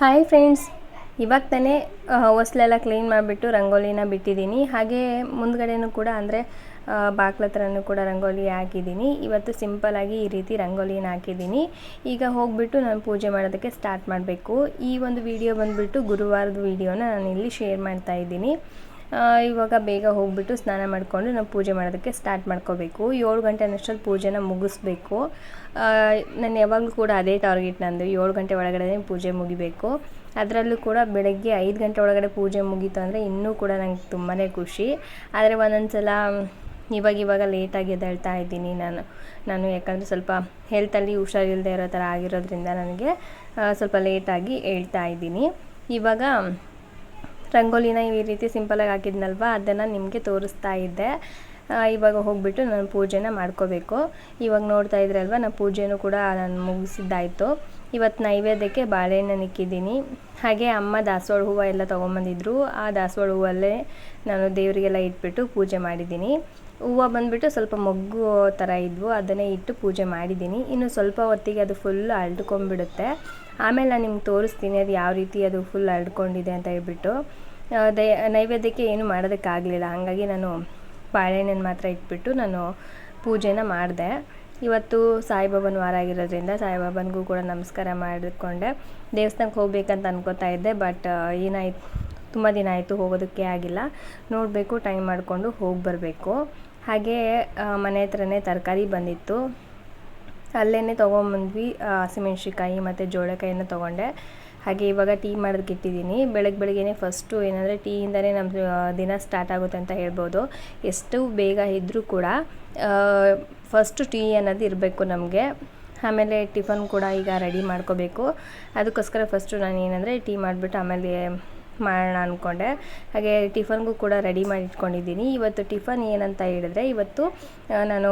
Hi friends ಇವಾಗ ತಾನೇ ಹೊಸ್ಲೆಲ್ಲ clean ಮಾಡಿಬಿಟ್ಟು ರಂಗೋಲಿನ ಬಿಟ್ಟಿದ್ದೀನಿ. ಹಾಗೆ ಮುಂದ್ಗಡೆನೂ ಕೂಡ ಅಂದರೆ ಬಾಗ್ಲ ಹತ್ರನೂ ಕೂಡ ರಂಗೋಲಿ ಹಾಕಿದ್ದೀನಿ. ಇವತ್ತು ಸಿಂಪಲಾಗಿ ಈ ರೀತಿ ರಂಗೋಲಿನ ಹಾಕಿದ್ದೀನಿ. ಈಗ ಹೋಗ್ಬಿಟ್ಟು ನಾನು ಪೂಜೆ ಮಾಡೋದಕ್ಕೆ ಸ್ಟಾರ್ಟ್ ಮಾಡಬೇಕು. ಈ ಒಂದು ವಿಡಿಯೋ ಬಂದುಬಿಟ್ಟು ಗುರುವಾರದ ವಿಡಿಯೋನ ನಾನು ಇಲ್ಲಿ ಶೇರ್ ಮಾಡ್ತಾ ಇದ್ದೀನಿ. ಇವಾಗ ಬೇಗ ಹೋಗ್ಬಿಟ್ಟು ಸ್ನಾನ ಮಾಡಿಕೊಂಡು ನಾವು ಪೂಜೆ ಮಾಡೋದಕ್ಕೆ ಸ್ಟಾರ್ಟ್ ಮಾಡ್ಕೋಬೇಕು. ಏಳು ಗಂಟೆ ಅನ್ನಷ್ಟರಲ್ಲಿ ಪೂಜೆನ ಮುಗಿಸ್ಬೇಕು. ನಾನು ಯಾವಾಗಲೂ ಕೂಡ ಅದೇ ಟಾರ್ಗೆಟ್ ನಂದು. ಏಳು ಗಂಟೆ ಒಳಗಡೆ ಪೂಜೆ ಮುಗಿಬೇಕು. ಅದರಲ್ಲೂ ಕೂಡ ಬೆಳಗ್ಗೆ ಐದು ಗಂಟೆ ಒಳಗಡೆ ಪೂಜೆ ಮುಗೀತು ಅಂದರೆ ಇನ್ನೂ ಕೂಡ ನಂಗೆ ತುಂಬಾ ಖುಷಿ. ಆದರೆ ಒಂದೊಂದು ಸಲ ಇವಾಗ ಇವಾಗ ಲೇಟಾಗಿ ಎದ್ದೇಳ್ತಾ ಇದ್ದೀನಿ ನಾನು. ನಾನು ಯಾಕಂದರೆ ಸ್ವಲ್ಪ ಹೆಲ್ತಲ್ಲಿ ಹುಷಾರಿಲ್ಲದೆ ಇರೋ ಥರ ಆಗಿರೋದ್ರಿಂದ ನನಗೆ ಸ್ವಲ್ಪ ಲೇಟಾಗಿ ಹೇಳ್ತಾ ಇದ್ದೀನಿ. ಇವಾಗ ರಂಗೋಲಿನ ಈ ರೀತಿ ಸಿಂಪಲಾಗಿ ಹಾಕಿದ್ನಲ್ವ? ಅದನ್ನು ನಿಮಗೆ ತೋರಿಸ್ತಾ ಇದ್ದೆ. ಇವಾಗ ಹೋಗ್ಬಿಟ್ಟು ನಾನು ಪೂಜೆನ ಮಾಡ್ಕೋಬೇಕು. ಇವಾಗ ನೋಡ್ತಾ ಇದ್ರಲ್ವ ನಾನು ಪೂಜೆನೂ ಕೂಡ ನಾನು ಮುಗಿಸಿದ್ದಾಯಿತು. ಇವತ್ತು ನೈವೇದ್ಯಕ್ಕೆ ಬಾಳೆಹಣ್ಣನ್ನು ಇಕ್ಕಿದ್ದೀನಿ. ಹಾಗೆ ಅಮ್ಮ ದಾಸವಾಳ ಹೂವು ಎಲ್ಲ ತೊಗೊಂಬಂದಿದ್ರು. ಆ ದಾಸವಾಳ ಹೂವಲ್ಲೇ ನಾನು ದೇವರಿಗೆಲ್ಲ ಇಟ್ಬಿಟ್ಟು ಪೂಜೆ ಮಾಡಿದ್ದೀನಿ. ಹೂವು ಬಂದುಬಿಟ್ಟು ಸ್ವಲ್ಪ ಮೊಗ್ಗು ಥರ ಇದ್ವು, ಅದನ್ನೇ ಇಟ್ಟು ಪೂಜೆ ಮಾಡಿದ್ದೀನಿ. ಇನ್ನು ಸ್ವಲ್ಪ ಹೊತ್ತಿಗೆ ಅದು ಫುಲ್ ಅರಳ್ಕೊಂಡ್ಬಿಡುತ್ತೆ ಆಮೇಲೆ ನಾನು ನಿಮ್ಗೆ ತೋರಿಸ್ತೀನಿ, ಅದು ಯಾವ ರೀತಿ ಅದು ಫುಲ್ ಅರಳ್ಕೊಂಡಿದೆ ಅಂತ ಹೇಳ್ಬಿಟ್ಟು. ದೈ, ನೈವೇದ್ಯಕ್ಕೆ ಏನು ಮಾಡೋದಕ್ಕಾಗಲಿಲ್ಲ. ಹಾಗಾಗಿ ನಾನು ಬಾಳೆಹಣ್ಣನ್ನು ಮಾತ್ರ ಇಟ್ಬಿಟ್ಟು ನಾನು ಪೂಜೆನ ಮಾಡಿದೆ. ಇವತ್ತು ಸಾಯಿಬಾಬನ ವಾರ ಆಗಿರೋದ್ರಿಂದ ಸಾಯಿಬಾಬನಿಗೂ ಕೂಡ ನಮಸ್ಕಾರ ಮಾಡಿಕೊಂಡೆ. ದೇವಸ್ಥಾನಕ್ಕೆ ಹೋಗ್ಬೇಕಂತ ಅನ್ಕೋತಾ ಇದ್ದೆ, ಬಟ್ ಏನಾಯ್ತು, ತುಂಬ ದಿನ ಆಯಿತು ಹೋಗೋದಕ್ಕೆ ಆಗಿಲ್ಲ. ನೋಡಬೇಕು, ಟೈಮ್ ಮಾಡಿಕೊಂಡು ಹೋಗಿ ಬರಬೇಕು. ಹಾಗೆ ಮನೆ ಹತ್ರನೇ ತರಕಾರಿ ಬಂದಿತ್ತು. ಅಲ್ಲೇ ತೊಗೊಂಬಂದ್ವಿ ಹಸಿಮೆಣ್ಸಿಕಾಯಿ ಮತ್ತು ಜೋಳಕಾಯಿನ ತೊಗೊಂಡೆ. ಹಾಗೆ ಇವಾಗ ಟೀ ಮಾಡೋದಕ್ಕೆ ಇಟ್ಟಿದ್ದೀನಿ. ಬೆಳಗ್ಗೆ ಬೆಳಗ್ಗೆನೇ ಫಸ್ಟು ಏನಂದರೆ ಟೀಯಿಂದನೇ ನಮ್ಮ ದಿನ ಸ್ಟಾರ್ಟ್ ಆಗುತ್ತೆ ಅಂತ ಹೇಳ್ಬೋದು. ಎಷ್ಟು ಬೇಗ ಇದ್ದರೂ ಕೂಡ ಫಸ್ಟು ಟೀ ಅನ್ನೋದು ಇರಬೇಕು ನಮಗೆ. ಆಮೇಲೆ ಟಿಫನ್ ಕೂಡ ಈಗ ರೆಡಿ ಮಾಡ್ಕೋಬೇಕು. ಅದಕ್ಕೋಸ್ಕರ ಫಸ್ಟು ನಾನು ಏನಂದರೆ ಟೀ ಮಾಡಿಬಿಟ್ಟು ಆಮೇಲೆ ಮಾಡೋಣ ಅಂದ್ಕೊಂಡೆ ಹಾಗೆ ಟಿಫನ್ಗೂ ಕೂಡ ರೆಡಿ ಮಾಡಿ ಇಟ್ಕೊಂಡಿದ್ದೀನಿ. ಇವತ್ತು ಟಿಫನ್ ಏನಂತ ಹೇಳಿದ್ರೆ, ಇವತ್ತು ನಾನು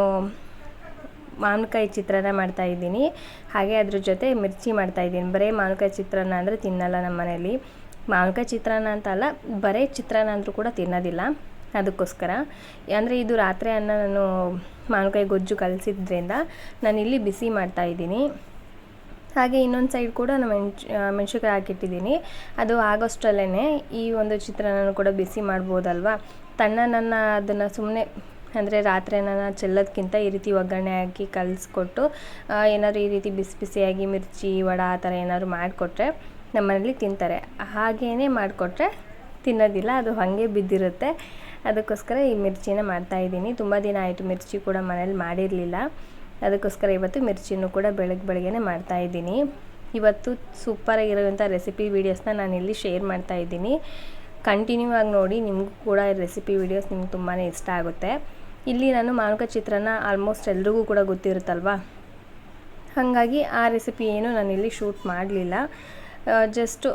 ಮಾವಿನಕಾಯಿ ಚಿತ್ರಾನ್ನ ಮಾಡ್ತಾ ಇದ್ದೀನಿ. ಹಾಗೆ ಅದ್ರ ಜೊತೆ ಮಿರ್ಚಿ ಮಾಡ್ತಾ ಇದ್ದೀನಿ. ಬರೀ ಮಾವಿನಕಾಯಿ ಚಿತ್ರಾನ್ನ ಅಂದರೆ ತಿನ್ನಲ್ಲ ನಮ್ಮ ಮನೇಲಿ ಮಾವಿನಕಾಯಿ ಚಿತ್ರಾನ್ನ ಅಂತ ಅಲ್ಲ, ಬರೀ ಚಿತ್ರಾನ್ನ ಅಂದರೂ ಕೂಡ ತಿನ್ನೋದಿಲ್ಲ ಅದಕ್ಕೋಸ್ಕರ. ಅಂದರೆ ಇದು ರಾತ್ರಿ ಅನ್ನ ನಾನು ಮಾವಿನಕಾಯಿ ಗೊಜ್ಜು ಕಲಸಿದ್ರಿಂದ ನಾನಿಲ್ಲಿ ಬಿಸಿ ಮಾಡ್ತಾ ಇದ್ದೀನಿ. ಹಾಗೆ ಇನ್ನೊಂದು ಸೈಡ್ ಕೂಡ ನಾನು ಮೆಣ್ ಮೆಣಸಿನ್ಕಾಯಿ ಹಾಕಿಟ್ಟಿದ್ದೀನಿ. ಅದು ಆಗೋಷ್ಟರಲ್ಲೇ ಈ ಒಂದು ಚಿತ್ರಾನ್ನ ಕೂಡ ಬಿಸಿ ಮಾಡ್ಬೋದಲ್ವಾ? ತಣ್ಣನನ್ನ ಅದನ್ನು ಸುಮ್ಮನೆ ಅಂದರೆ ರಾತ್ರಿ ನಾನು ಚೆಲ್ಲೋದಕ್ಕಿಂತ ಈ ರೀತಿ ಒಗ್ಗರಣೆ ಹಾಕಿ ಕಲಿಸ್ಕೊಟ್ಟು ಏನಾದ್ರು ಈ ರೀತಿ ಬಿಸಿ ಬಿಸಿಯಾಗಿ ಮಿರ್ಚಿ, ವಡ ಆ ಥರ ಏನಾದರೂ ಮಾಡಿಕೊಟ್ರೆ ನಮ್ಮನೇಲಿ ತಿಂತಾರೆ. ಹಾಗೇ ಮಾಡಿಕೊಟ್ರೆ ತಿನ್ನೋದಿಲ್ಲ, ಅದು ಹಾಗೆ ಬಿದ್ದಿರುತ್ತೆ. ಅದಕ್ಕೋಸ್ಕರ ಈ ಮಿರ್ಚಿನ ಮಾಡ್ತಾಯಿದ್ದೀನಿ ತುಂಬ ದಿನ ಆಯಿತು ಮಿರ್ಚಿ ಕೂಡ ಮನೇಲಿ ಮಾಡಿರಲಿಲ್ಲ. ಅದಕ್ಕೋಸ್ಕರ ಇವತ್ತು ಮಿರ್ಚಿನೂ ಕೂಡ ಬೆಳಗ್ಗೆ ಬೆಳಗ್ಗೆನೇ ಮಾಡ್ತಾಯಿದ್ದೀನಿ ಇವತ್ತು ಸೂಪರಾಗಿರೋಂಥ ರೆಸಿಪಿ ವೀಡಿಯೋಸ್ನ ನಾನು ಇಲ್ಲಿ ಶೇರ್ ಮಾಡ್ತಾ ಇದ್ದೀನಿ. ಕಂಟಿನ್ಯೂ ಆಗಿ ನೋಡಿ, ನಿಮಗೂ ಕೂಡ ರೆಸಿಪಿ ವೀಡಿಯೋಸ್ ನಿಮ್ಗೆ ತುಂಬಾ ಇಷ್ಟ ಆಗುತ್ತೆ. ಇಲ್ಲಿ ನಾನು ಮಾವಿನ ಚಿತ್ರಾನ್ನ ಆಲ್ಮೋಸ್ಟ್ ಎಲ್ರಿಗೂ ಕೂಡ ಗೊತ್ತಿರುತ್ತಲ್ವಾ? ಹಾಗಾಗಿ ಆ ರೆಸಿಪಿ ಏನು ನಾನಿಲ್ಲಿ ಶೂಟ್ ಮಾಡಲಿಲ್ಲ. ಜಸ್ಟ್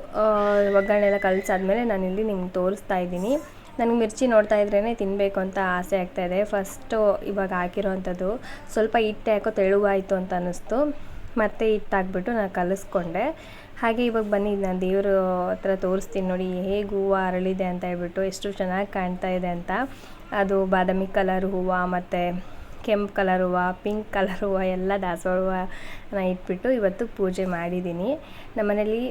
ಒಗ್ಗರಣೆ ಎಲ್ಲ ಕಲಿಸಾದ್ಮೇಲೆ ನಾನಿಲ್ಲಿ ನಿಮ್ಗೆ ತೋರಿಸ್ತಾ ಇದ್ದೀನಿ. ನನಗೆ ಮಿರ್ಚಿ ನೋಡ್ತಾ ಇದ್ರೇ ತಿನ್ನಬೇಕು ಅಂತ ಆಸೆ ಆಗ್ತಾಯಿದೆ ಫಸ್ಟು ಇವಾಗ ಹಾಕಿರೋವಂಥದ್ದು ಸ್ವಲ್ಪ ಹಿಟ್ಟು ಯಾಕೋ ತೆಳುವಾಯಿತು ಅಂತ ಅನ್ನಿಸ್ತು. ಮತ್ತೆ ಹಿಟ್ಟು ಹಾಕ್ಬಿಟ್ಟು ನಾನು ಕಲಿಸ್ಕೊಂಡೆ. ಹಾಗೆ ಇವಾಗ ಬನ್ನಿ, ನಾನು ದೇವ್ರ ಹತ್ರ ತೋರಿಸ್ತೀನಿ ನೋಡಿ, ಹೇಗೆ ಹೂವು ಅರಳಿದೆ ಅಂತ ಹೇಳ್ಬಿಟ್ಟು ಎಷ್ಟು ಚೆನ್ನಾಗಿ ಕಾಣ್ತಾ ಇದೆ ಅಂತ. ಅದು ಬಾದಾಮಿ ಕಲರ್ ಹೂವು ಮತ್ತು ಕೆಂಪು ಕಲರ್ ಹೂವು ಪಿಂಕ್ ಕಲರ್ ಹೂವು, ಎಲ್ಲ ದಾಸವಾಳ ಹೂವನ ಇಟ್ಬಿಟ್ಟು ಇವತ್ತು ಪೂಜೆ ಮಾಡಿದ್ದೀನಿ ನಮ್ಮನೇಲಿ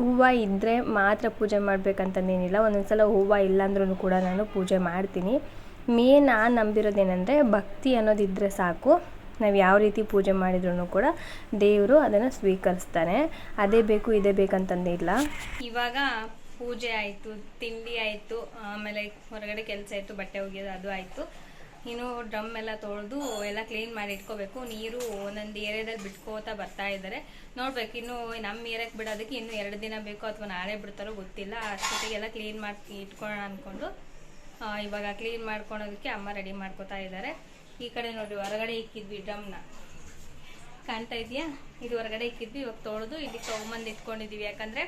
ಹೂವು ಇದ್ದರೆ ಮಾತ್ರ ಪೂಜೆ ಮಾಡಬೇಕಂತಂದೇನಿಲ್ಲ. ಒಂದೊಂದು ಸಲ ಹೂವು ಇಲ್ಲಾಂದ್ರೂ ಕೂಡ ನಾನು ಪೂಜೆ ಮಾಡ್ತೀನಿ. ಮೇನ್ ನಾನು ನಂಬಿರೋದೇನೆಂದರೆ ಭಕ್ತಿ ಅನ್ನೋದಿದ್ದರೆ ಸಾಕು. ನಾವು ಯಾವ ರೀತಿ ಪೂಜೆ ಮಾಡಿದ್ರು ಕೂಡ ದೇವರು ಅದನ್ನು ಸ್ವೀಕರಿಸ್ತಾನೆ. ಅದೇ ಬೇಕು, ಇದೇ ಬೇಕಂತಂದಿಲ್ಲ ಇವಾಗ ಪೂಜೆ ಆಯಿತು, ತಿಂಡಿ ಆಯಿತು, ಆಮೇಲೆ ಹೊರಗಡೆ ಕೆಲಸ ಆಯಿತು ಬಟ್ಟೆ ಒಗೆಯೋದು, ಅದು ಆಯಿತು. ಇನ್ನು ಡ್ರಮ್ ಎಲ್ಲ ತೊಳೆದು ಎಲ್ಲ ಕ್ಲೀನ್ ಮಾಡಿ ಇಟ್ಕೋಬೇಕು. ನೀರು ಒಂದೊಂದು ಏರಿಯಾದಲ್ಲಿ ಬಿಟ್ಕೋತಾ ಬರ್ತಾ ಇದ್ದಾರೆ. ನೋಡ್ಬೇಕು, ಇನ್ನು ನಮ್ಮ ಏರಿಯಾಕ್ಕೆ ಬಿಡೋದಕ್ಕೆ ಇನ್ನು ಎರಡು ದಿನ ಬೇಕೋ ಅಥವಾ ನಾಳೆ ಬಿಡ್ತಾರೋ ಗೊತ್ತಿಲ್ಲ. ಅಷ್ಟೊತ್ತಿಗೆಲ್ಲ ಕ್ಲೀನ್ ಮಾಡಿ ಇಟ್ಕೊಳ್ಳೋಣ ಅಂದ್ಕೊಂಡು ಇವಾಗ ಕ್ಲೀನ್ ಮಾಡ್ಕೊಳೋದಕ್ಕೆ ಅಮ್ಮ ರೆಡಿ ಮಾಡ್ಕೋತಾ ಇದ್ದಾರೆ. ಈ ಕಡೆ ನೋಡಿ ಹೊರಗಡೆ ಇಕ್ಕಿದ್ವಿ ಡ್ರಮ್ನ ಕಾಣ್ತಾ ಇದೆಯಾ? ಇದು ಹೊರಗಡೆ ಇಕ್ಕಿದ್ವಿ, ಇವಾಗ ತೊಳೆದು ಇಲ್ಲಿ ತೊಗೊಂಬಂದು ಇಟ್ಕೊಂಡಿದ್ದೀವಿ ಯಾಕಂದರೆ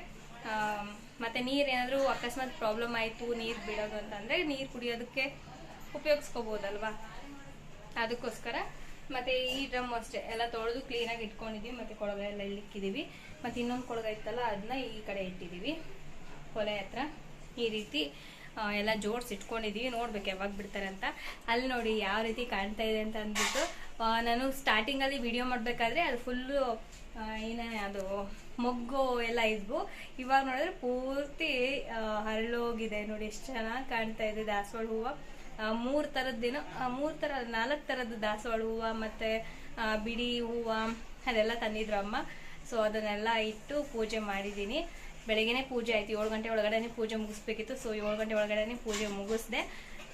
ಮತ್ತು ನೀರು ಏನಾದರೂ ಅಕಸ್ಮಾತ್ ಪ್ರಾಬ್ಲಮ್ ಆಯಿತು, ನೀರು ಬಿಡೋದು ಅಂತಂದರೆ ನೀರು ಕುಡಿಯೋದಕ್ಕೆ ಉಪಯೋಗಿಸ್ಕೋಬೋದಲ್ವಾ? ಅದಕ್ಕೋಸ್ಕರ ಮತ್ತು ಈ ಡ್ರಮ್ ಅಷ್ಟೇ, ಎಲ್ಲ ತೊಳೆದು ಕ್ಲೀನಾಗಿ ಇಟ್ಕೊಂಡಿದ್ದೀವಿ ಮತ್ತು ಕೊಳಗ ಎಲ್ಲ ಇಲ್ಲಿ ಮತ್ತು ಇನ್ನೊಂದು ಕೊಳಗ ಇತ್ತಲ್ಲ ಅದನ್ನ ಈ ಕಡೆ ಇಟ್ಟಿದ್ದೀವಿ ಕೊಲೆ ಹತ್ರ ಈ ರೀತಿ ಎಲ್ಲ ಜೋಡಿಸಿ ಇಟ್ಕೊಂಡಿದ್ದೀವಿ ನೋಡ್ಬೇಕು ಯಾವಾಗ ಬಿಡ್ತಾರೆ ಅಂತ. ಅಲ್ಲಿ ನೋಡಿ ಯಾವ ರೀತಿ ಕಾಣ್ತಾ ಇದೆ ಅಂತ ಅಂದ್ಬಿಟ್ಟು ನಾನು ಸ್ಟಾರ್ಟಿಂಗಲ್ಲಿ ವಿಡಿಯೋ ಮಾಡಬೇಕಾದ್ರೆ ಅದು ಫುಲ್ಲು ಏನೇ ಅದು ಮೊಗ್ಗು ಎಲ್ಲ ಇದ್ವು. ಇವಾಗ ನೋಡಿದ್ರೆ ಪೂರ್ತಿ ಹರಳೋಗಿದೆ ನೋಡಿ ಎಷ್ಟು ಚೆನ್ನಾಗಿ ಕಾಣ್ತಾ ಇದೆ ದಾಸವಾಳ ಹೂವು. ಮೂರು ಮೂರ್ ಮೂರು ಥರ ನಾಲ್ಕು ತರದ್ದು ದಾಸವಾಳ ಹೂವು ಮತ್ತೆ ಬಿಡಿ ಹೂವು ಅದೆಲ್ಲ ತಂದಿದ್ರು ಅಮ್ಮ. ಸೊ ಅದನ್ನೆಲ್ಲ ಇಟ್ಟು ಪೂಜೆ ಮಾಡಿದ್ದೀನಿ. ಬೆಳಗ್ಗೆನೆ ಪೂಜೆ ಆಯ್ತು. ಏಳು ಗಂಟೆ ಒಳಗಡೆನೇ ಪೂಜೆ ಮುಗಿಸ್ಬೇಕಿತ್ತು. ಸೊ ಏಳು ಗಂಟೆ ಒಳಗಡೆನೆ ಪೂಜೆ ಮುಗಿಸ್ದೆ.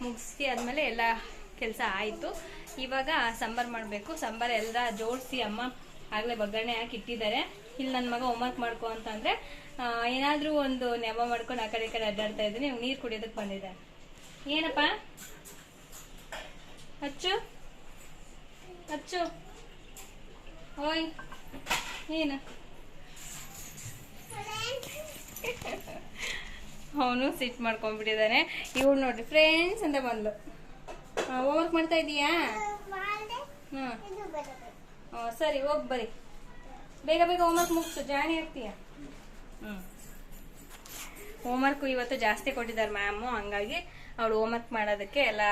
ಮುಗಿಸಿ ಆದಮೇಲೆ ಎಲ್ಲ ಕೆಲಸ ಆಯಿತು. ಇವಾಗ ಸಾಂಬಾರು ಮಾಡಬೇಕು. ಸಾಂಬಾರು ಎಲ್ಲ ಜೋಡಿಸಿ ಅಮ್ಮ ಆಗಲೇ ಒಗ್ಗರಣೆ ಹಾಕಿ ಇಟ್ಟಿದ್ದಾರೆ. ಇಲ್ಲಿ ನನ್ನ ಮಗ ಹೋಮ್ವರ್ಕ್ ಮಾಡ್ಕೊ ಅಂತಂದ್ರೆ ಏನಾದರೂ ಏನಾದ್ರೂ ಒಂದು ನೆಮ ಮಾಡ್ಕೊಂಡು ಆ ಕಡೆ ಈ ಕಡೆ ಅಡ್ಡಾಡ್ತಾ ಇದ್ದೀನಿ ನೀರು ಕುಡಿಯೋದಕ್ಕೆ ಬಂದಿದ್ದಾರೆ. ಏನಪ್ಪ? ಅಚ್ಚು? ಅಚ್ಚು? ಓಯ್ ಏನು? ಅವನು ಸಿಟ್ ಮಾಡ್ಕೊಂಡ್ಬಿಟ್ಟಿದ್ದಾನೆ. ಇವಳು ನೋಡ್ರಿ ಫ್ರೆಂಡ್ಸ್ ಅಂತ ಬಂದ್ಲು. ಹೋಮ್ವರ್ಕ್ ಮಾಡ್ತಾ ಇದೀಯಾ? ಹ್ಞೂ ಸರಿ, ಹೋಗಿ ಬರಿ. ಬೇಗ ಬೇಗ ಹೋಮ್ವರ್ಕ್ ಮುಗಿಸು ಜಾಣಿ ಆಗ್ತೀಯ? ಹ್ಞೂ ಹೋಮ್ವರ್ಕ್ ಇವತ್ತು ಜಾಸ್ತಿ ಕೊಟ್ಟಿದ್ದಾರೆ ಮ್ಯಾಮು ಹಂಗಾಗಿ ಅವಳು ಹೋಮ್ವರ್ಕ್ ಮಾಡೋದಕ್ಕೆ ಎಲ್ಲ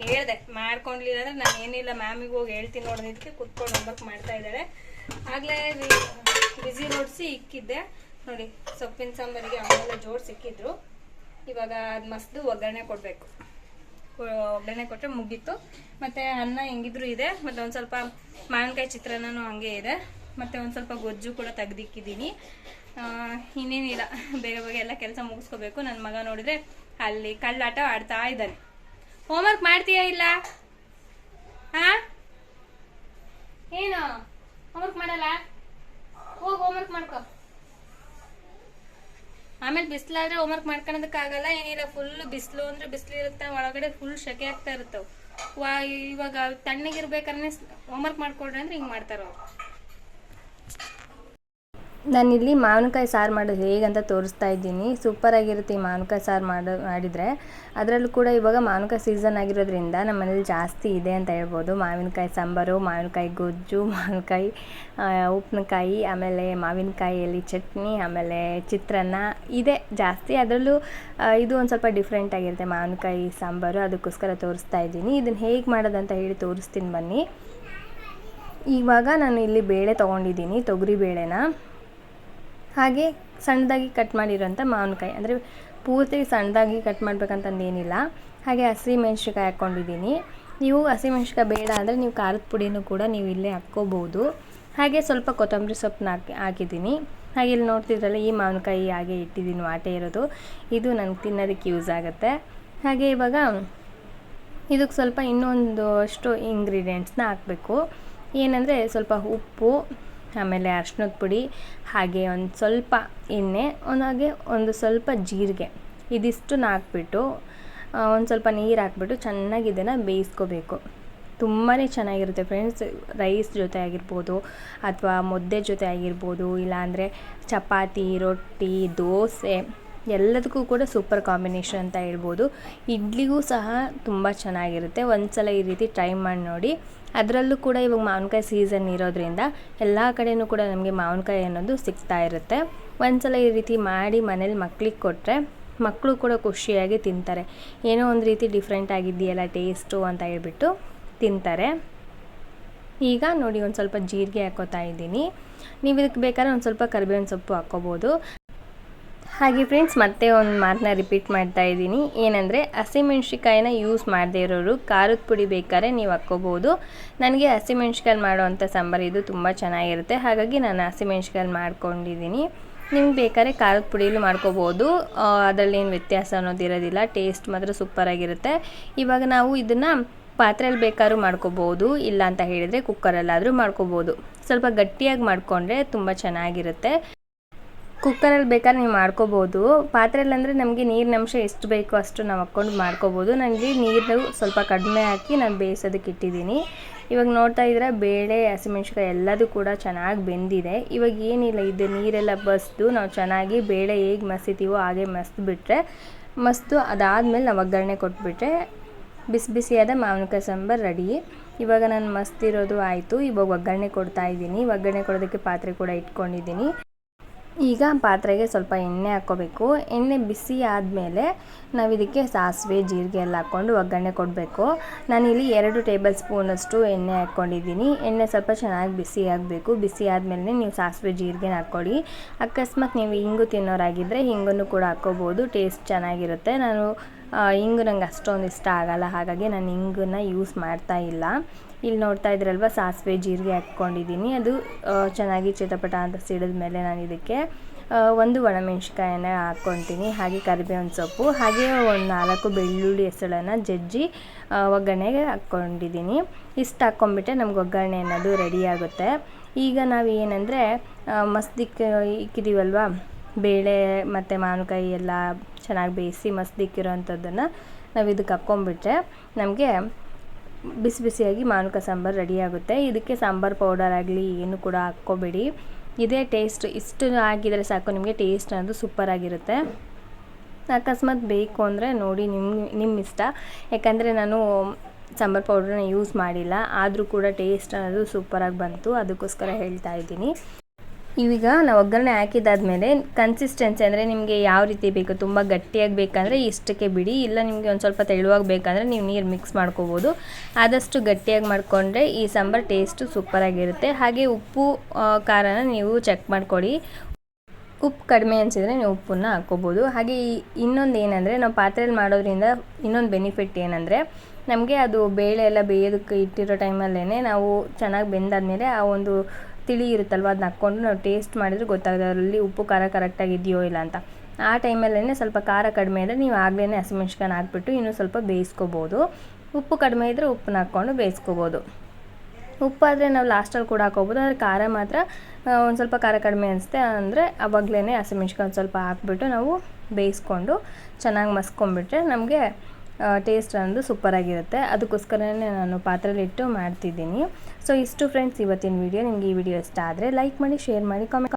ಹೇಳ್ದೆ. ಮಾಡ್ಕೊಂಡ್ಲಿಲ್ಲ ಅಂದ್ರೆ ನಾನು ಏನಿಲ್ಲ ಮ್ಯಾಮಿಗೆ ಹೋಗಿ ಹೇಳ್ತೀನಿ ನೋಡೋದಕ್ಕೆ ಕುತ್ಕೊಂಡು ಹೋಮ್ವರ್ಕ್ ಮಾಡ್ತಾ ಇದ್ದಾಳೆ ಆಗಲೇ ಬಿಸಿ ನೋಡಿಸಿ ಇಕ್ಕಿದ್ದೆ. ನೋಡಿ, ಸೊಪ್ಪಿನ ಸಾಂಬಾರಿಗೆ ಅವನ್ನೆಲ್ಲ ಜೋಡಿಸಿಕ್ಕಿದ್ರು ಇವಾಗ ಅದು ಮಸ್ದು ಒಗ್ಗರಣೆ ಕೊಡಬೇಕು. ಒಗ್ಗರಣೆ ಕೊಟ್ಟರೆ ಮುಗೀತು. ಮತ್ತು ಅನ್ನ ಹೆಂಗಿದ್ರು ಇದೆ. ಮತ್ತು ಒಂದು ಸ್ವಲ್ಪ ಮಾವಿನಕಾಯಿ ಚಿತ್ರಾನ್ನ ಹಂಗೆ ಇದೆ. ಮತ್ತು ಒಂದು ಸ್ವಲ್ಪ ಗೊಜ್ಜು ಕೂಡ ತೆಗ್ದಿಕ್ಕಿದ್ದೀನಿ. ಇನ್ನೇನಿಲ್ಲ ಬೇಗ ಬೇಗ ಎಲ್ಲ ಕೆಲಸ ಮುಗಿಸ್ಕೋಬೇಕು. ನನ್ನ ಮಗ ನೋಡಿದ್ರೆ ಅಲ್ಲಿ ಕಳ್ಳಾಟ ಆಡ್ತಾ ಇದ್ದಾನೆ. ಹೋಮ್ವರ್ಕ್ ಮಾಡ್ತೀಯಾ ಇಲ್ಲ? ಹಾ ಏನು? ಹೋಮ್ವರ್ಕ್ ಮಾಡಲ್ಲ? ಹೋಗಿ ಹೋಮ್ವರ್ಕ್ ಮಾಡ್ಕೋ. ಆಮೇಲೆ ಬಿಸಿಲಾದ್ರೆ ಹೋಮ್ವರ್ಕ್ ಮಾಡ್ಕೊಳೋದಕ್ಕಾಗಲ್ಲ, ಏನಿಲ್ಲ ಫುಲ್ ಬಿಸಿಲು ಅಂದ್ರೆ ಬಿಸಿಲು ಇರುತ್ತೆ, ಒಳಗಡೆ ಫುಲ್ ಶೆಕೆ ಆಗ್ತಾ ಇರ್ತವೆ ವಾ, ಇವಾಗ ತಣ್ಣಗಿರ್ಬೇಕಾದ್ರೆ ಹೋಮ್ವರ್ಕ್ ಮಾಡ್ಕೊಡ್ರಿ ಅಂದ್ರೆ ಹಿಂಗ್ ಮಾಡ್ತಾರ ಅವ್ರು ನಾನಿಲ್ಲಿ ಮಾವಿನಕಾಯಿ ಸಾರು ಮಾಡೋದು ಹೇಗಂತ ತೋರಿಸ್ತಾ ಇದ್ದೀನಿ. ಸೂಪರಾಗಿರುತ್ತೆ ಈ ಮಾವಿನಕಾಯಿ ಸಾರು ಮಾಡೋ, ಮಾಡಿದರೆ. ಅದರಲ್ಲೂ ಕೂಡ ಇವಾಗ ಮಾವಿನಕಾಯಿ ಸೀಸನ್ ಆಗಿರೋದ್ರಿಂದ ನಮ್ಮ ಮನೇಲಿ ಜಾಸ್ತಿ ಇದೆ ಅಂತ ಹೇಳ್ಬೋದು. ಮಾವಿನಕಾಯಿ ಸಾಂಬಾರು, ಮಾವಿನಕಾಯಿ ಗೊಜ್ಜು, ಮಾವಿನಕಾಯಿ ಉಪ್ಪಿನಕಾಯಿ, ಆಮೇಲೆ ಮಾವಿನಕಾಯಿಯಲ್ಲಿ ಚಟ್ನಿ, ಆಮೇಲೆ ಚಿತ್ರಾನ್ನ ಇದೆ ಜಾಸ್ತಿ. ಅದರಲ್ಲೂ ಇದು ಒಂದು ಸ್ವಲ್ಪ ಡಿಫ್ರೆಂಟ್ ಆಗಿರುತ್ತೆ ಮಾವಿನಕಾಯಿ ಸಾಂಬಾರು. ಅದಕ್ಕೋಸ್ಕರ ತೋರಿಸ್ತಾ ಇದ್ದೀನಿ. ಇದನ್ನು ಹೇಗೆ ಮಾಡೋದಂತ ಹೇಳಿ ತೋರಿಸ್ತೀನಿ ಬನ್ನಿ. ಇವಾಗ ನಾನು ಇಲ್ಲಿ ಬೇಳೆ ತೊಗೊಂಡಿದ್ದೀನಿ, ತೊಗರಿ ಬೇಳೆನ. ಹಾಗೆ ಸಣ್ಣದಾಗಿ ಕಟ್ ಮಾಡಿರೋಂಥ ಮಾವಿನಕಾಯಿ. ಅಂದರೆ ಪೂರ್ತಿ ಸಣ್ಣದಾಗಿ ಕಟ್ ಮಾಡಬೇಕಂತಂದೇನಿಲ್ಲ ಹಾಗೆ ಹಸಿ ಮೆಣ್ಸಿನ್ಕಾಯಿ ಹಾಕ್ಕೊಂಡಿದ್ದೀನಿ ನೀವು ಹಸಿ ಮೆಣ್ಸಿನ್ಕಾಯಿ ಬೇಡ ಅಂದರೆ ನೀವು ಖಾರದ ಪುಡಿನೂ ಕೂಡ ನೀವು ಇಲ್ಲೇ ಹಾಕ್ಕೋಬೋದು. ಹಾಗೆ ಸ್ವಲ್ಪ ಕೊತ್ತಂಬರಿ ಸೊಪ್ಪನ್ನ ಹಾಕಿ, ಹಾಕಿದ್ದೀನಿ. ಹಾಗೆ ಇಲ್ಲಿ ನೋಡ್ತಿದ್ರಲ್ಲ ಈ ಮಾವಿನಕಾಯಿ ಹಾಗೆ ಇಟ್ಟಿದ್ದೀನಿ, ವಾಟೆ ಇರೋದು. ಇದು ನನಗೆ ತಿನ್ನೋದಕ್ಕೆ ಯೂಸ್ ಆಗುತ್ತೆ. ಹಾಗೆ ಇವಾಗ ಇದಕ್ಕೆ ಸ್ವಲ್ಪ ಇನ್ನೊಂದು ಅಷ್ಟು ಇಂಗ್ರೀಡಿಯೆಂಟ್ಸ್ನ ಹಾಕಬೇಕು. ಏನಂದರೆ ಸ್ವಲ್ಪ ಉಪ್ಪು ಆಮೇಲೆ ಅರ್ಶಿನದ ಪುಡಿ, ಹಾಗೆ ಒಂದು ಸ್ವಲ್ಪ ಎಣ್ಣೆ ಹಾಗೆ ಒಂದು ಸ್ವಲ್ಪ ಜೀರಿಗೆ. ಇದಿಷ್ಟು ಹಾಕ್ಬಿಟ್ಟು ಒಂದು ಸ್ವಲ್ಪ ನೀರು ಹಾಕ್ಬಿಟ್ಟು ಚೆನ್ನಾಗಿ ಇದನ್ನು ಬೇಯಿಸ್ಕೋಬೇಕು. ತುಂಬಾ ಚೆನ್ನಾಗಿರುತ್ತೆ ಫ್ರೆಂಡ್ಸ್. ರೈಸ್ ಜೊತೆ ಆಗಿರ್ಬೋದು ಅಥವಾ ಮುದ್ದೆ ಜೊತೆ ಆಗಿರ್ಬೋದು, ಇಲ್ಲಾಂದರೆ ಚಪಾತಿ, ರೊಟ್ಟಿ, ದೋಸೆ, ಎಲ್ಲದಕ್ಕೂ ಕೂಡ ಸೂಪರ್ ಕಾಂಬಿನೇಷನ್ ಅಂತ ಹೇಳ್ಬೋದು. ಇಡ್ಲಿಗೂ ಸಹ ತುಂಬ ಚೆನ್ನಾಗಿರುತ್ತೆ. ಒಂದು ಸಲ ಈ ರೀತಿ ಟ್ರೈ ಮಾಡಿ ನೋಡಿ. ಅದರಲ್ಲೂ ಕೂಡ ಇವಾಗ ಮಾವಿನಕಾಯಿ ಸೀಸನ್ ಇರೋದ್ರಿಂದ ಎಲ್ಲ ಕಡೆಯೂ ಕೂಡ ನಮಗೆ ಮಾವಿನಕಾಯಿ ಅನ್ನೋದು ಸಿಗ್ತಾ ಇರುತ್ತೆ. ಒಂದ್ಸಲ ಈ ರೀತಿ ಮಾಡಿ ಮನೇಲಿ ಮಕ್ಳಿಗೆ ಕೊಟ್ಟರೆ ಮಕ್ಕಳು ಕೂಡ ಖುಷಿಯಾಗಿ ತಿಂತಾರೆ. ಏನೋ ಒಂದು ರೀತಿ ಡಿಫ್ರೆಂಟ್ ಆಗಿದೆಯಲ್ಲ ಟೇಸ್ಟು ಅಂತ ಹೇಳ್ಬಿಟ್ಟು ತಿಂತಾರೆ. ಈಗ ನೋಡಿ ಒಂದು ಸ್ವಲ್ಪ ಜೀರಿಗೆ ಹಾಕೋತಾ ಇದ್ದೀನಿ. ನೀವು ಇದಕ್ಕೆ ಬೇಕಾದ್ರೆ ಒಂದು ಸ್ವಲ್ಪ ಕರಿಬೇವಿನ ಸೊಪ್ಪು ಹಾಕ್ಕೋಬೋದು ಹಾಗೆ ಫ್ರೆಂಡ್ಸ್ ಮತ್ತೆ ಒಂದು ಮಾತನ್ನ ರಿಪೀಟ್ ಮಾಡ್ತಾ ಇದ್ದೀನಿ. ಏನಂದರೆ ಹಸಿಮೆಣ್ಸಿಕಾಯಿನ ಯೂಸ್ ಮಾಡದೇ ಇರೋರು ಖಾರದ ಪುಡಿ ಬೇಕಾದ್ರೆ ನೀವು ಹಾಕ್ಕೋಬೋದು. ನನಗೆ ಹಸಿಮೆಣ್ಸಿಕಾಯಿ ಮಾಡುವಂಥ ಸಾಂಬಾರು ಇದು ತುಂಬ ಚೆನ್ನಾಗಿರುತ್ತೆ. ಹಾಗಾಗಿ ನಾನು ಹಸಿಮೆಣ್ಸಿಕಾಯಿ ಮಾಡ್ಕೊಂಡಿದ್ದೀನಿ. ನಿಮ್ಗೆ ಬೇಕಾದ್ರೆ ಖಾರದ ಪುಡಿಯಲ್ಲೂ ಮಾಡ್ಕೋಬೋದು. ಅದರಲ್ಲಿ ಏನು ವ್ಯತ್ಯಾಸ ಅನ್ನೋದು ಇರೋದಿಲ್ಲ. ಟೇಸ್ಟ್ ಮಾತ್ರ ಸೂಪರಾಗಿರುತ್ತೆ ಇವಾಗ ನಾವು ಇದನ್ನು ಪಾತ್ರೆಯಲ್ಲಿ ಬೇಕಾದ್ರೂ ಮಾಡ್ಕೋಬೋದು. ಇಲ್ಲ ಅಂತ ಹೇಳಿದರೆ ಕುಕ್ಕರಲ್ಲಾದರೂ ಮಾಡ್ಕೋಬೋದು. ಸ್ವಲ್ಪ ಗಟ್ಟಿಯಾಗಿ ಮಾಡಿಕೊಂಡ್ರೆ ತುಂಬ ಚೆನ್ನಾಗಿರುತ್ತೆ. ಕುಕ್ಕರಲ್ಲಿ ಬೇಕಾದ್ರೆ ನೀವು ಮಾಡ್ಕೋಬೋದು. ಪಾತ್ರೆಯಲ್ಲಿ ಅಂದರೆ ನಮಗೆ ನೀರಿನ ಅಂಶ ಎಷ್ಟು ಬೇಕೋ ಅಷ್ಟು ನಾವು ಹಾಕ್ಕೊಂಡು ಮಾಡ್ಕೋಬೋದು. ನನಗೆ ನೀರು ಸ್ವಲ್ಪ ಕಡಿಮೆ ಹಾಕಿ ನಾನು ಬೇಯಿಸೋದಕ್ಕೆ ಇಟ್ಟಿದ್ದೀನಿ. ಇವಾಗ ನೋಡ್ತಾ ಇದ್ರೆ ಬೇಳೆ ಹಸಿಮೆಣ್ಸಿಕಾಯಿ ಎಲ್ಲದೂ ಕೂಡ ಚೆನ್ನಾಗಿ ಬೆಂದಿದೆ. ಇವಾಗ ಏನಿಲ್ಲ, ಇದು ನೀರೆಲ್ಲ ಬಸ್ದು ನಾವು ಚೆನ್ನಾಗಿ ಬೇಳೆ ಹೇಗೆ ಮಸಿತೀವೋ ಹಾಗೆ ಮಸ್ದುಬಿಟ್ರೆ, ಮಸ್ತು ಅದಾದಮೇಲೆ ನಾವು ಒಗ್ಗರಣೆ ಕೊಟ್ಬಿಟ್ರೆ ಬಿಸಿ ಬಿಸಿಯಾದ ಮಾವಿನಕಾಯಿ ಸಾಂಬಾರು ರೆಡಿ. ಇವಾಗ ನಾನು ಮಸ್ತಿರೋದು ಆಯಿತು. ಇವಾಗ ಒಗ್ಗರಣೆ ಕೊಡ್ತಾ ಇದ್ದೀನಿ. ಒಗ್ಗರಣೆ ಕೊಡೋದಕ್ಕೆ ಪಾತ್ರೆ ಕೂಡ ಇಟ್ಕೊಂಡಿದ್ದೀನಿ. ಈಗ ಪಾತ್ರೆಗೆ ಸ್ವಲ್ಪ ಎಣ್ಣೆ ಹಾಕ್ಕೋಬೇಕು. ಎಣ್ಣೆ ಬಿಸಿ ಆದಮೇಲೆ ನಾವು ಇದಕ್ಕೆ ಸಾಸಿವೆ, ಜೀರಿಗೆ ಎಲ್ಲ ಹಾಕ್ಕೊಂಡು ಒಗ್ಗರಣೆ ಕೊಡಬೇಕು. ನಾನಿಲ್ಲಿ ಎರಡು ಟೇಬಲ್ ಸ್ಪೂನಷ್ಟು ಎಣ್ಣೆ ಹಾಕ್ಕೊಂಡಿದ್ದೀನಿ. ಎಣ್ಣೆ ಸ್ವಲ್ಪ ಚೆನ್ನಾಗಿ ಬಿಸಿ ಆಗಬೇಕು. ಬಿಸಿ ಆದಮೇಲೆ ನೀವು ಸಾಸಿವೆ ಜೀರಿಗೆ ಹಾಕ್ಕೊಳ್ಳಿ. ಅಕಸ್ಮಾತ್ ನೀವು ಹಿಂಗು ತಿನ್ನೋರಾಗಿದ್ದರೆ ಹಿಂಗನ್ನು ಕೂಡ ಹಾಕ್ಕೋಬೋದು. ಟೇಸ್ಟ್ ಚೆನ್ನಾಗಿರುತ್ತೆ. ನಾನು ಹಿಂಗು ನಂಗೆ ಅಷ್ಟೊಂದು ಇಷ್ಟ ಆಗಲ್ಲ, ಹಾಗಾಗಿ ನಾನು ಇಂಗನ್ನು ಯೂಸ್ ಮಾಡ್ತಾ ಇಲ್ಲ. ಇಲ್ಲಿ ನೋಡ್ತಾ ಇದ್ರಲ್ವ, ಸಾಸಿವೆ, ಜೀರಿಗೆ ಹಾಕ್ಕೊಂಡಿದ್ದೀನಿ. ಅದು ಚೆನ್ನಾಗಿ ಚಿಟಪಟ ಅಂತ ಸಿಡಿದ ಮೇಲೆ ನಾನು ಇದಕ್ಕೆ ಒಂದು ಒಣಮೆಣ್ಸಿಕಾಯನ್ನ ಹಾಕ್ಕೊತೀನಿ. ಹಾಗೆ ಕರಿಬೇವಿನ ಸೊಪ್ಪು, ಹಾಗೆ ಒಂದು ನಾಲ್ಕು ಬೆಳ್ಳುಳ್ಳಿ ಹೆಸಳನ್ನು ಜಜ್ಜಿ ಒಗ್ಗರಣೆಗೆ ಹಾಕ್ಕೊಂಡಿದ್ದೀನಿ. ಇಷ್ಟು ಹಾಕ್ಕೊಂಬಿಟ್ರೆ ನಮ್ಗೆ ಒಗ್ಗರಣೆ ಅನ್ನೋದು ರೆಡಿ ಆಗುತ್ತೆ. ಈಗ ನಾವು ಏನಂದರೆ ಇಕ್ಕಿದ್ದೀವಲ್ವ ಬೇಳೆ ಮತ್ತು ಮಾವಿನಕಾಯಿ ಎಲ್ಲ ಚೆನ್ನಾಗಿ ಬೇಯಿಸಿ ಮಸ್ದಿಕ್ಕಿರೋವಂಥದ್ದನ್ನು ನಾವು ಇದಕ್ಕೆ ಹಾಕ್ಕೊಂಬಿಟ್ರೆ ನಮಗೆ ಬಿಸಿ ಬಿಸಿಯಾಗಿ ಮಾವಿನಕಾಯಿ ಸಾಂಬಾರು ರೆಡಿ ಆಗುತ್ತೆ. ಇದಕ್ಕೆ ಸಾಂಬಾರು ಪೌಡರ್ ಆಗಲಿ ಏನು ಕೂಡ ಹಾಕ್ಕೋಬೇಡಿ. ಇದೇ ಟೇಸ್ಟ್ ಇಷ್ಟು ಹಾಕಿದರೆ ಸಾಕು, ನಿಮಗೆ ಟೇಸ್ಟ್ ಅನ್ನೋದು ಸೂಪರಾಗಿರುತ್ತೆ ಅಕಸ್ಮಾತ್ ಬೇಕು ಅಂದರೆ ನೋಡಿ ನಿಮ್ಮ ನಿಮ್ಮ ಇಷ್ಟ. ಯಾಕಂದರೆ ನಾನು ಸಾಂಬಾರು ಪೌಡ್ರನ್ನ ಯೂಸ್ ಮಾಡಿಲ್ಲ. ಆದರೂ ಕೂಡ ಟೇಸ್ಟ್ ಅನ್ನೋದು ಸೂಪರಾಗಿ ಬಂತು. ಅದಕ್ಕೋಸ್ಕರ ಹೇಳ್ತಾ ಇದ್ದೀನಿ. ಇವೀಗ ನಾವು ಒಗ್ಗರಣೆ ಹಾಕಿದಾದ್ಮೇಲೆ ಕನ್ಸಿಸ್ಟೆನ್ಸಿ ಅಂದರೆ ನಿಮಗೆ ಯಾವ ರೀತಿ ಬೇಕು? ತುಂಬ ಗಟ್ಟಿಯಾಗಿ ಬೇಕಂದರೆ ಇಷ್ಟಕ್ಕೆ ಬಿಡಿ. ಇಲ್ಲ ನಿಮಗೆ ಒಂದು ಸ್ವಲ್ಪ ತೆಳುವಾಗಿ ಬೇಕಂದರೆ ನೀವು ನೀರು ಮಿಕ್ಸ್ ಮಾಡ್ಕೋಬೋದು. ಆದಷ್ಟು ಗಟ್ಟಿಯಾಗಿ ಮಾಡಿಕೊಂಡ್ರೆ ಈ ಸಾಂಬಾರು ಟೇಸ್ಟು ಸೂಪರಾಗಿರುತ್ತೆ ಹಾಗೆ ಉಪ್ಪು ಖಾರನ ನೀವು ಚೆಕ್ ಮಾಡ್ಕೊಳ್ಳಿ ಉಪ್ಪು ಕಡಿಮೆ ಅನಿಸಿದರೆ ನೀವು ಉಪ್ಪನ್ನು ಹಾಕ್ಕೋಬೋದು. ಹಾಗೆ ಇನ್ನೊಂದು ಏನಂದರೆ ನಾವು ಪಾತ್ರೆಯಲ್ಲಿ ಮಾಡೋದ್ರಿಂದ ಇನ್ನೊಂದು ಬೆನಿಫಿಟ್ ಏನಂದರೆ ನಮಗೆ ಅದು ಬೇಳೆ ಎಲ್ಲ ಬೇಯೋದಕ್ಕೆ ಇಟ್ಟಿರೋ ಟೈಮಲ್ಲೇ ನಾವು ಚೆನ್ನಾಗಿ ಬೆಂದಾದ್ಮೇಲೆ ಆ ಒಂದು ತಿಳಿ ಇರುತ್ತಲ್ವ ಅದನ್ನ ಹಾಕ್ಕೊಂಡು ನಾವು ಟೇಸ್ಟ್ ಮಾಡಿದ್ರೆ ಗೊತ್ತಾಗುತ್ತೆ ಅದರಲ್ಲಿ ಉಪ್ಪು, ಖಾರ ಕರೆಕ್ಟಾಗಿ ಇದೆಯೋ ಇಲ್ಲ ಅಂತ. ಆ ಟೈಮಲ್ಲೇ ಸ್ವಲ್ಪ ಖಾರ ಕಡಿಮೆ ಇದ್ದರೆ ನೀವು ಆಗಲೇ ಹಸಿಮೆಣ್ಸಿಕಾಯಿ ಹಾಕ್ಬಿಟ್ಟು ಇನ್ನೂ ಸ್ವಲ್ಪ ಬೇಯಿಸ್ಕೋಬೋದು. ಉಪ್ಪು ಕಡಿಮೆ ಇದ್ದರೆ ಉಪ್ಪನ್ನ ಹಾಕ್ಕೊಂಡು ಬೇಯಿಸ್ಕೋಬೋದು. ಉಪ್ಪಾದರೆ ನಾವು ಲಾಸ್ಟಲ್ಲಿ ಕೂಡ ಹಾಕೋಬೋದು ಆದರೆ ಖಾರ ಮಾತ್ರ ಒಂದು ಸ್ವಲ್ಪ ಖಾರ ಕಡಿಮೆ ಅನಿಸುತ್ತೆ, ಅಂದರೆ ಅವಾಗಲೇ ಹಸಿಮೆಣ್ಸಿಕಾಯಿ ಒಂದು ಸ್ವಲ್ಪ ಹಾಕ್ಬಿಟ್ಟು ನಾವು ಬೇಯಿಸ್ಕೊಂಡು ಚೆನ್ನಾಗಿ ಮಸ್ಕೊಂಡ್ಬಿಟ್ರೆ ನಮಗೆ ಟೇಸ್ಟ್ ಅನ್ನೋದು ಸೂಪರಾಗಿರುತ್ತೆ. ಅದಕ್ಕೋಸ್ಕರನೇ ನಾನು ಪಾತ್ರೆಲಿಟ್ಟು ಮಾಡ್ತಿದ್ದೀನಿ. ಸೊ ಇಷ್ಟು ಫ್ರೆಂಡ್ಸ್ ಇವತ್ತಿನ ವಿಡಿಯೋ ನಿಮಗೆ ಈ ವಿಡಿಯೋ ಇಷ್ಟ ಆದರೆ ಲೈಕ್ ಮಾಡಿ ಶೇರ್ ಮಾಡಿ ಕಾಮೆಂಟ್